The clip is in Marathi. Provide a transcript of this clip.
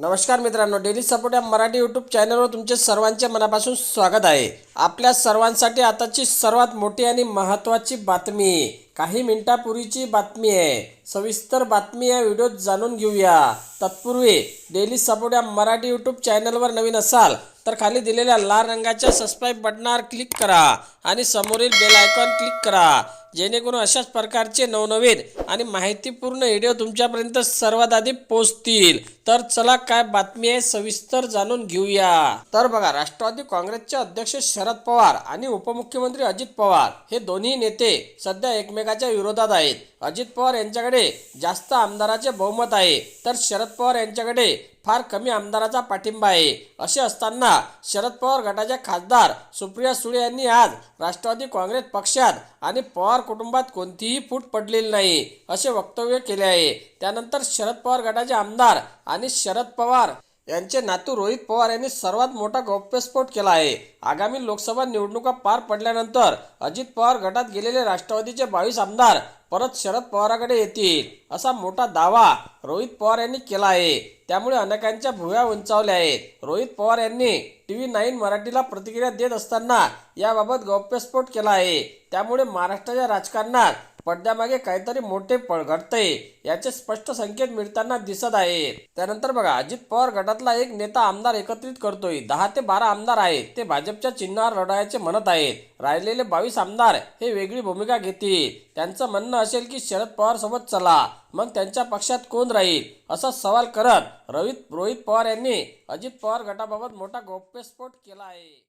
नमस्कार मित्रांनो डेली सपोर्ट या मराठी यूट्यूब चॅनलवर तुमचे सर्वांचे मनापासून स्वागत आहे. आपल्या सर्वांसाठी आताची सर्वात मोठी आणि महत्त्वाची बातमी काही मिनिटापूर्वीची बातमी आहे. सविस्तर बातमी या व्हिडिओत जाणून घेऊया. तत्पूर्वी डेली सपोर्ट या मराठी यूट्यूब चॅनलवर नवीन असाल तर खाली दिलेल्या लाल रंगाच्या सबस्क्राईब बटनावर क्लिक करा आणि समोरील बेल आयकॉन क्लिक करा. जेणेकरून अशाच प्रकारचे नवनवीन आणि माहितीपूर्ण व्हिडिओ तुमच्यापर्यंत सर्वात आधी पोहोचतील. तर चला काय बातमी आहे सविस्तर जाणून घेऊया. तर बघा राष्ट्रवादी काँग्रेसचे अध्यक्ष शरद पवार आणि उपमुख्यमंत्री अजित पवार हे दोन्ही नेते सध्या एकमेकाच्या विरोधात आहेत. अजित पवार यांच्याकडे जास्त आमदाराचे बहुमत आहे तर शरद पवार यांच्याकडे फार कमी आमदाराचा पाठिंबा आहे. असे असताना शरद पवार गटाच्या खासदार सुप्रिया सुळे यांनी आज राष्ट्रवादी काँग्रेस पक्षात आणि पवार कुटुंबात कोणतीही फूट पडलेली नाही असे वक्तव्य केले आहे. त्यानंतर शरद पवार गटाचे आमदार आणि शरद पवार यांचे नातू रोहित पवार यांनी सर्वात मोठा गौप्यस्फोट केला आहे. आगामी लोकसभा निवडणुका पार पडल्यानंतर अजित पवार गटात गेलेले राष्ट्रवादीचे बावीस आमदार परत शरद पवाराकडे येतील असा मोठा दावा रोहित पवार यांनी केला आहे. त्यामुळे अनेकांच्या भुव्या उंचावल्या आहेत. रोहित पवार यांनी टीव्ही नाईन मराठीला प्रतिक्रिया देत असताना याबाबत गौप्यस्फोट केला आहे. त्यामुळे महाराष्ट्राच्या राजकारणात पडद्यामागे काहीतरी मोठे पळ घडतंय याचे स्पष्ट संकेत मिळताना दिसत आहेत. त्यानंतर बघा अजित पवार गटातला एक नेता आमदार एकत्रित करतोय. दहा ते बारा आमदार आहेत ते भाजपच्या चिन्हावर लढायचे म्हणत आहेत. राहिलेले बावीस आमदार हे वेगळी भूमिका घेतील. त्यांचं म्हणणं असेल की शरद पवार सोबत चला मग त्यांच्या पक्षात कोण राहील? असा सवाल करत रोहित रोहित पवार यांनी अजित पवार गटाबाबत मोठा गौप्यस्फोट केला आहे.